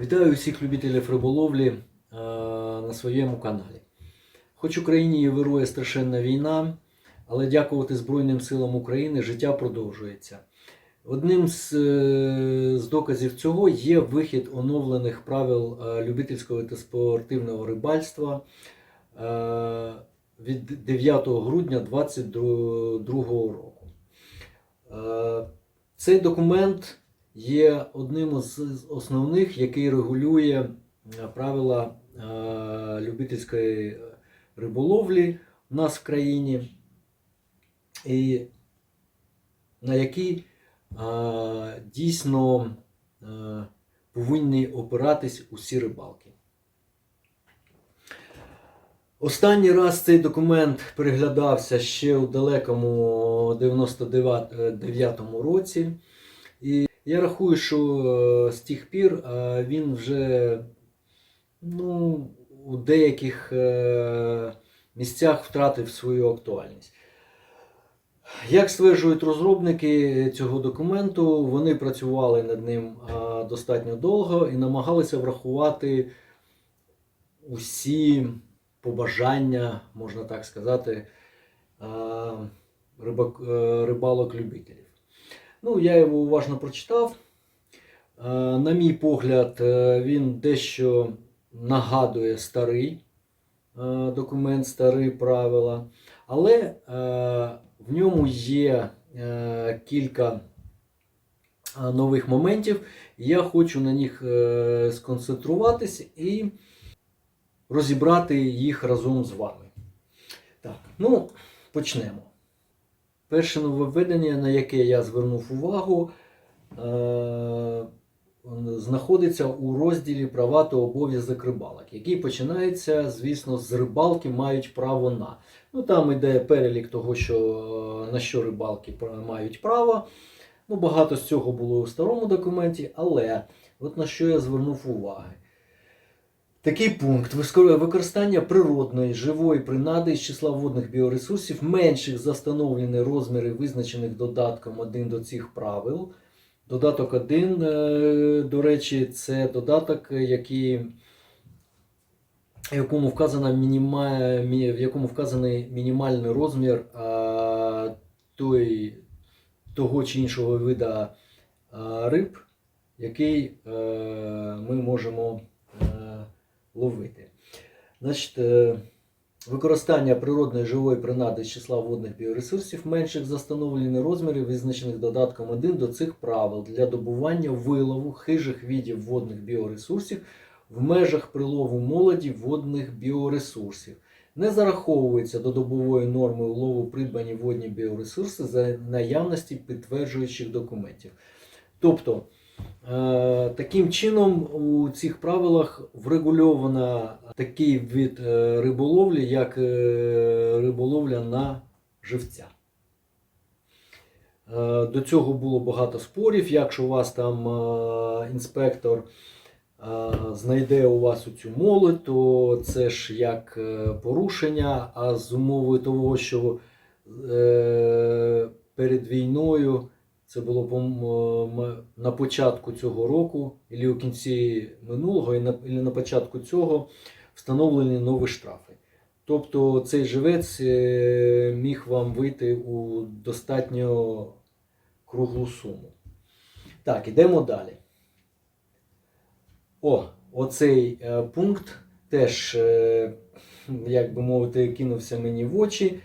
Вітаю всіх любителів риболовлі е, на своєму каналі. Хоч Україні і вирує страшенна війна, але дякувати Збройним силам України життя продовжується. Одним з, е, з доказів цього є вихід оновлених правил е, любительського та спортивного рибальства від 9 грудня 2022 року. Цей документ є одним з основних, який регулює е, правила е, любительської риболовлі у нас в країні, і на які е, дійсно повинні опиратись усі рибалки. Останній раз цей документ переглядався ще у далекому 99-му році. І я рахую, що е, з тих пір е, він вже ну, у деяких е, місцях втратив свою актуальність. Як стверджують розробники цього документу, вони працювали над ним достатньо довго і намагалися врахувати усі побажання, можна так сказати, рибалок-любителів. Ну, я його уважно прочитав. Е, На мій погляд, е, він дещо нагадує старий е, документ, старі правила, але в ньому є кілька нових моментів. Я хочу на них сконцентруватись і розібрати їх разом з вами. Так, ну, почнемо. Перше нововведення, на яке я звернув увагу, е- знаходиться у розділі Права та обов'язок рибалок, який починається, звісно, з рибалки мають право на. Ну, там йде перелік того, що, е, на що рибалки мають право. Ну, багато з цього було у старому документі, але от на що я звернув увагу. Такий пункт використання природної живої принади з числа водних біоресурсів менших за встановлені розміри, визначених додатком 1 до цих правил. Додаток 1, е, до речі, це додаток, який, якому вказано мініма, в якому вказаний мінімальний розмір е, той, того чи іншого вида е, риб, який е, ми можемо ловити. Значить, е, використання природної живої принади з числа водних біоресурсів менших за встановлені розміри, визначених додатком 1 до цих правил для добування вилову хижих видів водних біоресурсів в межах прилову молоді водних біоресурсів. Не зараховується до добової норми улову придбані водні біоресурси за наявності підтверджуючих документів. Тобто, Таким чином, у цих правилах врегульовано такий вид е, риболовлі, як е, риболовля на живця. Е, До цього було багато спорів. Якщо у вас там е, інспектор е, знайде у вас цю молодь, то це ж як е, порушення, а з умовою того, що е, перед війною. Це було по-моєму, на початку цього року, або у кінці минулого, і на, і на початку цього встановлені нові штрафи. Тобто цей живець е, міг вам вийти у достатньо круглу суму. Так, ідемо далі. О, оцей е, пункт теж, е, як би мовити, кинувся мені в очі.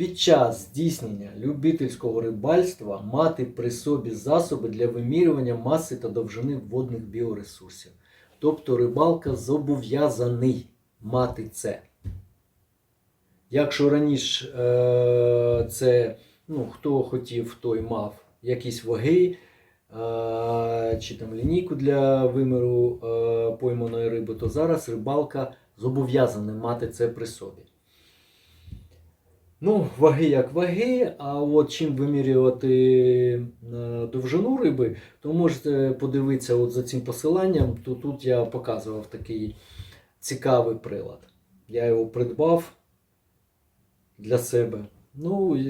Під час здійснення любительського рибальства мати при собі засоби для вимірювання маси та довжини водних біоресурсів. Тобто рибалка зобов'язаний мати це. Якщо раніше е, це ну, хто хотів, той мав якісь ваги е, чи там лінійку для виміру е, пойманої риби, то зараз рибалка зобов'язана мати це при собі. Ну, ваги як ваги, а от чим вимірювати е, довжину риби, то можете подивитися от за цим посиланням. То тут я показував такий цікавий прилад. Я його придбав для себе. Ну, е,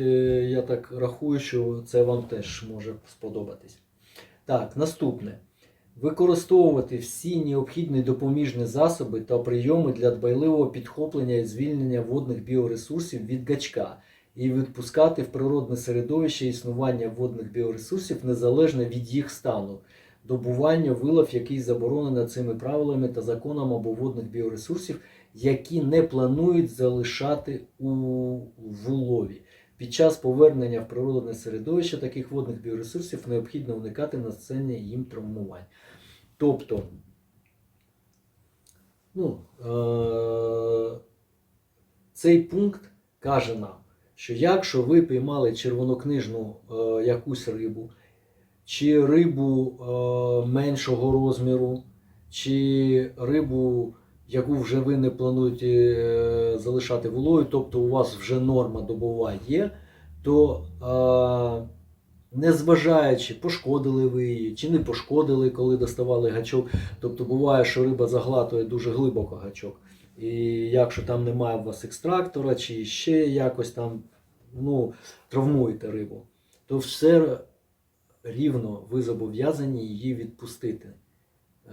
я так рахую, що це вам теж може сподобатись. Так, наступне. Використовувати всі необхідні допоміжні засоби та прийоми для дбайливого підхоплення і звільнення водних біоресурсів від гачка і відпускати в природне середовище існування водних біоресурсів незалежно від їх стану, добування вилов, який заборонено цими правилами та законом або водних біоресурсів, які не планують залишати у вулові. Під час повернення в природне середовище таких водних біоресурсів необхідно уникати нанесення їм травмувань. Тобто, ну, е- цей пункт каже нам, що якщо ви піймали червонокнижну е, якусь рибу, чи рибу е, меншого розміру, чи рибу, яку вже ви не плануєте е, залишати вологою, тобто у вас вже норма добова є, то е, незважаючи, пошкодили ви її, чи не пошкодили, коли доставали гачок. Тобто буває, що риба заглатує дуже глибоко гачок. І якщо там немає у вас екстрактора, чи ще якось там ну, травмуєте рибу, то все рівно ви зобов'язані її відпустити.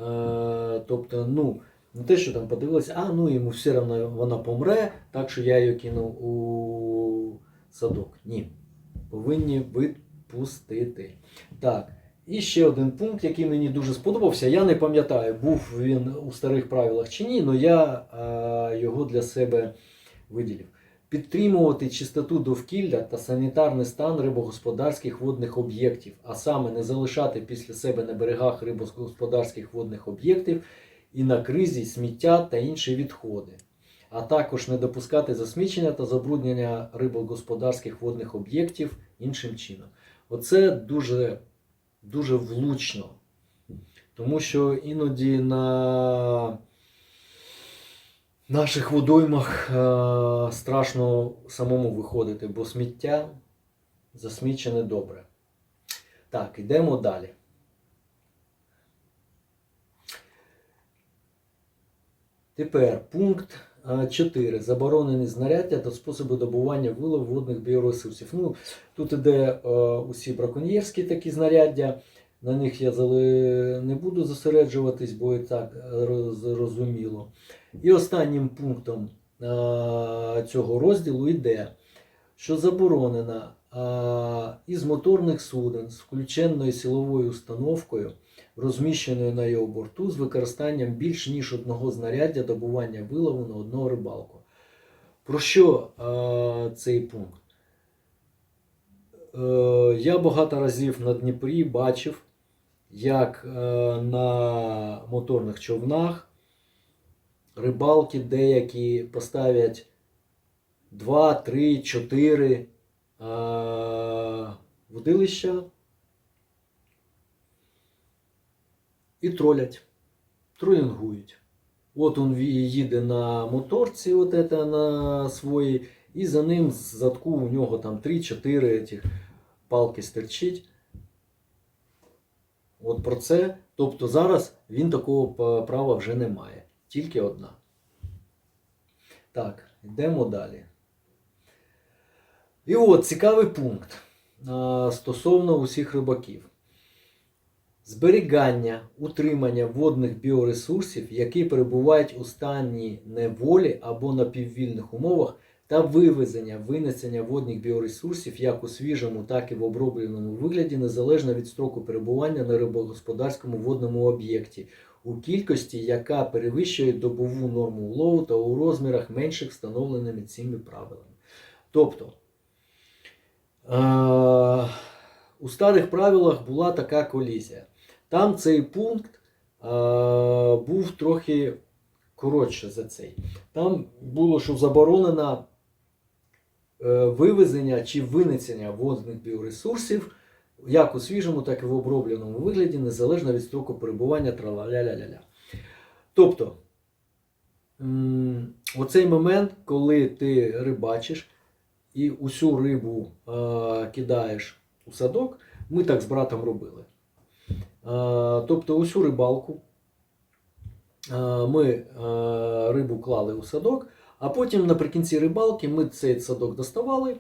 Е, тобто, ну, не те, що там подивилися, а ну йому все одно вона помре, так що я її кину у садок. Ні. Повинні відпустити. Так. І ще один пункт, який мені дуже сподобався. Я не пам'ятаю, був він у старих правилах чи ні, але я е, його для себе виділив. Підтримувати чистоту довкілля та санітарний стан рибогосподарських водних об'єктів, а саме не залишати після себе на берегах рибогосподарських водних об'єктів і на кризі сміття та інші відходи, а також не допускати засмічення та забруднення рибогосподарських водних об'єктів іншим чином. Оце дуже, дуже влучно, тому що іноді на наших водоймах е, страшно самому виходити, бо сміття засмічене добре. Так, йдемо далі. Тепер пункт 4. Заборонені знаряддя та способи добування вилов водних біоресурсів. Ну, тут іде е, усі браконьєрські такі знаряддя. На них я не буду зосереджуватись, бо і так зрозуміло. І останнім пунктом е, цього розділу йде, що заборонено е, із моторних суден з включеною силовою установкою, розміщеною на його борту, з використанням більш ніж одного знаряддя добування вилову на одного рибалку. Про що е, цей пункт? Е, я багато разів на Дніпрі бачив, як е, на моторних човнах рибалки деякі поставлять 2, 3, 4 е, водилища і тролять, тролінгують. От він їде на моторці, от это, на своїй, і за ним з задку у нього там 3-4 цих палки стерчить. От про це. Тобто зараз він такого права вже не має. Тільки одна. Так, йдемо далі. І от цікавий пункт стосовно усіх рибаків. Зберігання, утримання водних біоресурсів, які перебувають у стані неволі або на піввільних умовах, та вивезення, винесення водних біоресурсів як у свіжому, так і в обробленому вигляді, незалежно від строку перебування на рибогосподарському водному об'єкті, у кількості, яка перевищує добову норму улову та у розмірах менших встановленими цими правилами. Тобто, у старих правилах була така колізія. Там цей пункт був трохи коротше за цей. Там було, що заборонено е, вивезення чи винесення водних біоресурсів як у свіжому, так і в обробленому вигляді, незалежно від строку перебування траля-ля-ля-ля. Тобто, оцей момент, коли ти рибачиш і усю рибу е, кидаєш у садок, ми так з братом робили. Е, тобто, усю рибалку е, ми е, рибу клали у садок, а потім наприкінці рибалки ми цей садок доставали,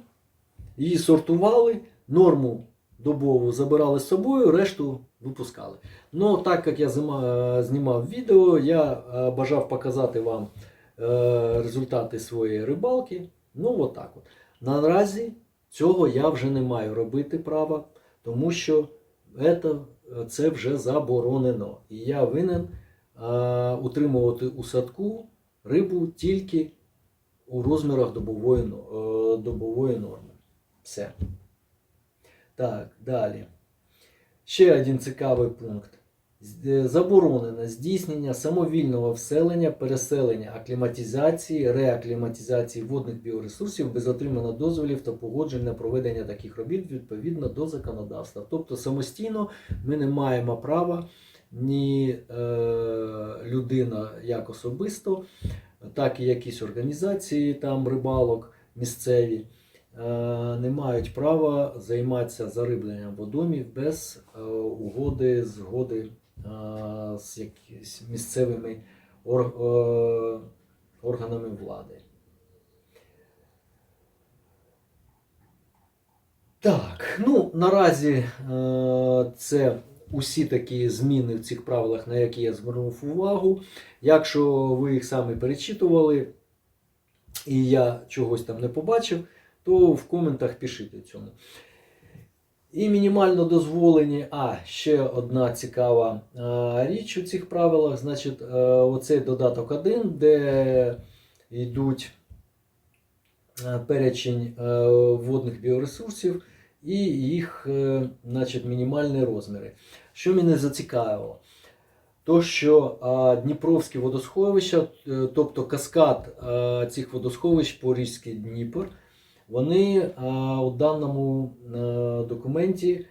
її сортували, норму добову забирали з собою, решту випускали. Ну, так як я зима- знімав відео, я е, бажав показати вам е, результати своєї рибалки. Ну, отак от. Наразі цього я вже не маю робити права, тому що це, вже заборонено. І я винен утримувати у садку рибу тільки у розмірах добової, е, добової норми. Все. Так, далі. Ще один цікавий пункт. Е, Заборонено здійснення самовільного вселення, переселення, акліматизації, реакліматизації водних біоресурсів без отримання дозволів та погоджень на проведення таких робіт відповідно до законодавства. Тобто самостійно ми не маємо права ні е, людина як особисто, так і якісь організації там рибалок місцеві е, не мають права займатися зарибленням водомів без е, угоди, згоди з місцевими ор- органами влади. Так, ну наразі е, це усі такі зміни в цих правилах, на які я звернув увагу. Якщо ви їх самі перечитували, і я чогось там не побачив, то в коментах пишіть цьому. І мінімально дозволені. А, ще одна цікава е, річ у цих правилах. Значить, е, оцей додаток 1, де йдуть е, перечень водних біоресурсів і їх значить, мінімальні розміри. Що мене зацікавило? То, що Дніпровські водосховища, тобто каскад цих водосховищ по річці Дніпр, вони а, у даному е, документі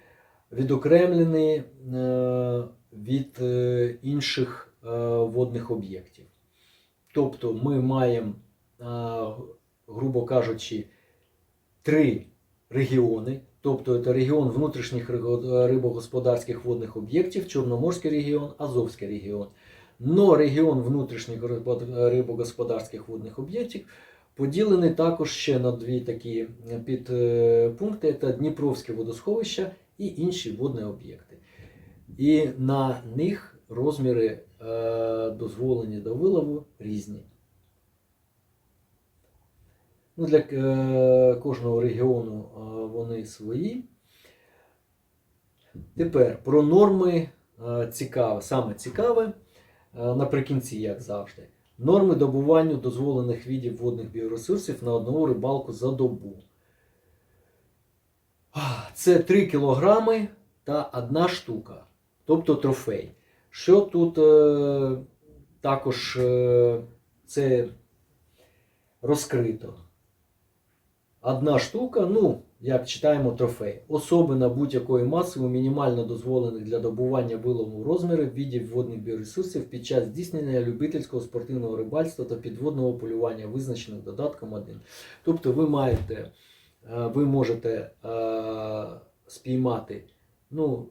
відокремлені е, від е, інших е, водних об'єктів. Тобто ми маємо, грубо кажучи, три регіони. Тобто це регіон внутрішніх рибогосподарських водних об'єктів, Чорноморський регіон, Азовський регіон. Но регіон внутрішніх рибогосподарських водних об'єктів поділений також ще на дві такі підпункти: це Дніпровське водосховище і інші водні об'єкти. І на них розміри е, дозволені до вилову різні. Ну, для е, кожного регіону е, вони свої. Тепер про норми е, цікаве, саме цікаве, е, наприкінці, як завжди. Норми добуванню дозволених видів водних біоресурсів на одну рибалку за добу. Це 3 кілограми та одна штука, тобто трофей. Що тут е, також е, це розкрито. Одна штука, ну, як читаємо трофей. Особи на будь-якої маси у мінімально дозволених для добування вилову розмірів видів водних біоресурсів під час здійснення любительського спортивного рибальства та підводного полювання, визначених додатком 1. Тобто ви маєте, е, ви можете е, спіймати, ну,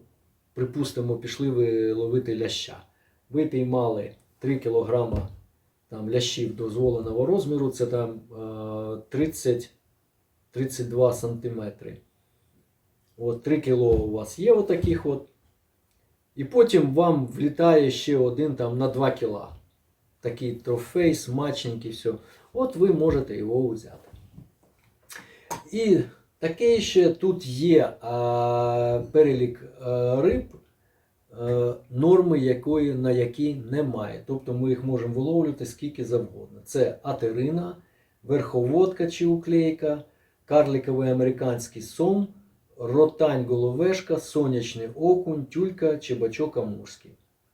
припустимо, пішли ви ловити ляща. Ви піймали 3 кілограма там, лящів дозволеного розміру, це там е, 30 32 сантиметри. От 3 кіло у вас є отаких от. І потім вам влітає ще один там на 2 кіла. Такий трофей, смачненький, все. От ви можете його взяти. І таке ще тут є а, перелік а, риб, а, норми якої, на які немає. Тобто ми їх можемо виловлювати скільки завгодно. Це атерина, верховодка чи уклейка, карликовий американський сом, ротань головешка, сонячний окунь, тюлька, чебачок амурський.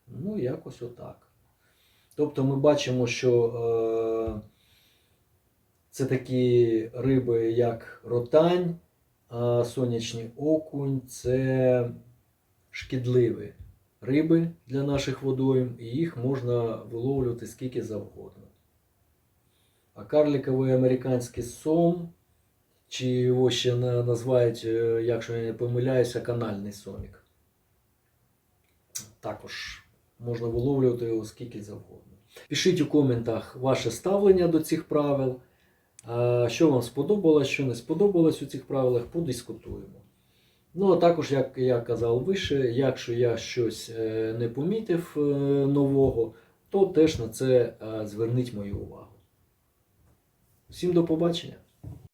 Ну, якось отак. Тобто ми бачимо, що е, це такі риби, як ротань, а сонячний окунь це шкідливі риби для наших водойм, і їх можна виловлювати скільки завгодно. А карликовий американський сом, чи його ще називають, е, якщо я не помиляюся, канальний сомік. Також можна виловлювати його скільки завгодно. Пишіть у коментах ваше ставлення до цих правил. Що вам сподобалось, що не сподобалось у цих правилах, подискутуємо. Ну, а також, як я казав вище, якщо я щось е, не помітив е, нового, то теж на це зверніть мою увагу. Всім до побачення!